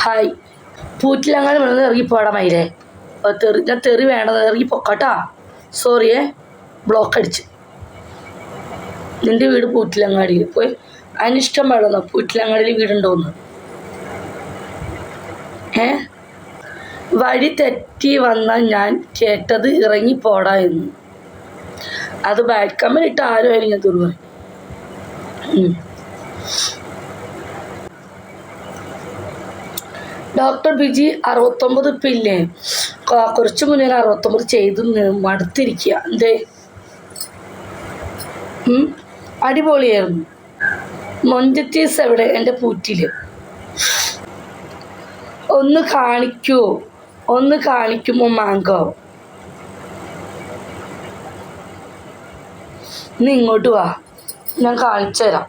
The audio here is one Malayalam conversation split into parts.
ഹായ്. പൂറ്റിലങ്ങനെ ഇറങ്ങി പോടാ മയിലേ. തെറി ഞാൻ തെറി വേണ്ടത്. ഇറങ്ങി പൊക്കട്ടാ സോറിയേ ബ്ലോക്ക് അടിച്ച്. നിന്റെ വീട് പൂറ്റിലങ്ങാടിയിൽ. പോയി. അതിനിഷ്ടം വേണമെന്നോ പൂറ്റിലങ്ങാടിയിൽ വീടുണ്ടോന്ന്. ഏ? വഴി തെറ്റി വന്ന ഞാൻ കേട്ടത് ഇറങ്ങി പോടാ എന്ന്. അത് ബാഡ് കമ്മൻ ഇട്ട് ആരും ആയിരുന്നു ഞാൻ ഡോക്ടർ ബിജി അറുപത്തൊമ്പത് പിന്നെ കുറച്ചു മുന്നേ അറുപത്തൊമ്പത് ചെയ്ത് മടുത്തിരിക്കുക എന്തേ? അടിപൊളിയായിരുന്നു. മൊഞ്ചത്തീസ് എവിടെ? എന്റെ പൂറ്റിൽ. ഒന്ന് കാണിക്കൂ. ഒന്ന് കാണിക്കുമോ മാങ്കോ നീ ഇങ്ങോട്ട് വാ. ഞാൻ കാണിച്ചു തരാം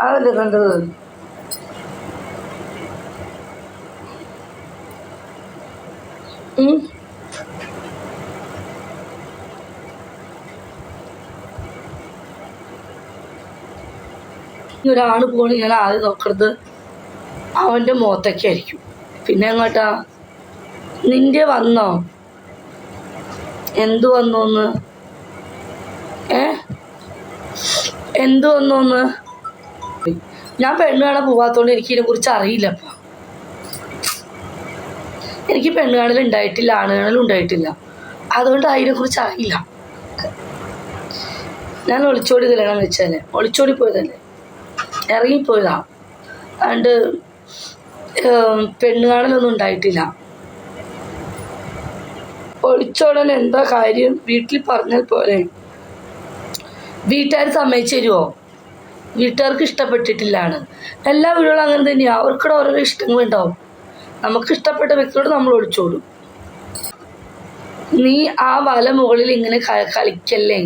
അതല്ലേ കണ്ടത്? ഒരാൾ പോണ ഞാൻ ആദ്യം നോക്കണത്? അവന്റെ മുഖത്തൊക്കെയായിരിക്കും പിന്നെ എങ്ങോട്ടാ? നിന്റെ വന്നോ? എന്തു വന്നോന്ന്? ഏ? എന്തു വന്നോന്ന്? ഞാൻ പെണ്ണ് കാണാൻ പോവാത്തോണ്ട് എനിക്ക് ഇതിനെ കുറിച്ച് അറിയില്ല എനിക്ക് പെണ്ണ് കാണൽ ഉണ്ടായിട്ടില്ല ആണുകാണൽ ഉണ്ടായിട്ടില്ല. അതുകൊണ്ട് അതിനെ കുറിച്ച് അറിയില്ല. ഞാൻ ഒളിച്ചോടി കല്യാണം വെച്ചല്ലേ ഒളിച്ചോടി പോയതല്ലേ? ഇറങ്ങിപ്പോയതാ. അതുകൊണ്ട് പെണ്ണ് കാണലൊന്നും ഉണ്ടായിട്ടില്ല. ഒളിച്ചോടാൻ എന്താ കാര്യം? വീട്ടിൽ പറഞ്ഞാൽ പോലെ വീട്ടുകാർ സമ്മതിച്ചു തരുമോ വീട്ടുകാർക്ക് ഇഷ്ടപ്പെട്ടിട്ടില്ലാണ്. എല്ലാ വീടുകളും അങ്ങനെ തന്നെയാണ് അവർക്കിടെ ഓരോരോ ഇഷ്ടങ്ങളുണ്ടാവും നമുക്ക് ഇഷ്ടപ്പെട്ട വ്യക്തിയോട് നമ്മൾ ഒളിച്ചോടും. നീ ആ വല മുകളിൽ ഇങ്ങനെ കളിക്കല്ലേ?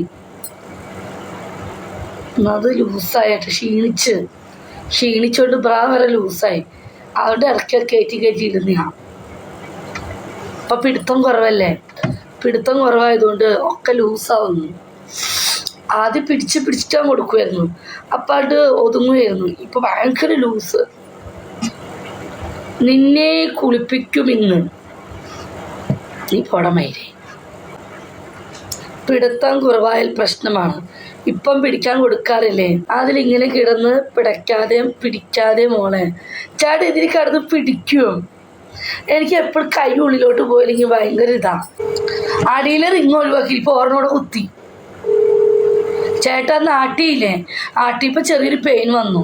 അത് ലൂസായിട്ട് ക്ഷീണിച്ച്. ക്ഷീണിച്ചോണ്ട് ബ്രാ വരെ ലൂസായി. അവരുടെ ഇറക്കി കയറ്റി കയറ്റി ഇരുന്നയാ അപ്പൊ പിടുത്തം കുറവല്ലേ? പിടുത്തം കുറവായതുകൊണ്ട് ഒക്കെ ലൂസാവുന്നു. ആദ്യം പിടിച്ച് പിടിച്ചിട്ടാൻ കൊടുക്കുമായിരുന്നു അപ്പം അത് ഒതുങ്ങുമായിരുന്നു ഇപ്പൊ ഭയങ്കര ലൂസ്. നിന്നെ കുളിപ്പിക്കും ഇന്ന്. നീ പോടമയിലേ പിടുത്തം കുറവായാൽ പ്രശ്നമാണ്. ഇപ്പം പിടിക്കാൻ കൊടുക്കാറില്ലേ? അതിലിങ്ങനെ കിടന്ന് പിടയ്ക്കാതെ പിടിക്കാതെ മോളെ. ചേട്ടൻ ഇതിൽ കിടന്ന് പിടിക്കും എനിക്ക് എപ്പോഴും കൈ ഉള്ളിലോട്ട് പോയില്ലെങ്കിൽ ഭയങ്കര ഇതാ. അടിയിലെ റിങ് ഒഴിവാക്കി. ഇപ്പൊ ഓർമ്മയോടെ കുത്തി. ചേട്ടാ അന്ന് ആട്ടിയില്ലേ? ആട്ടിയപ്പോൾ ചെറിയൊരു പെയിൻ വന്നു.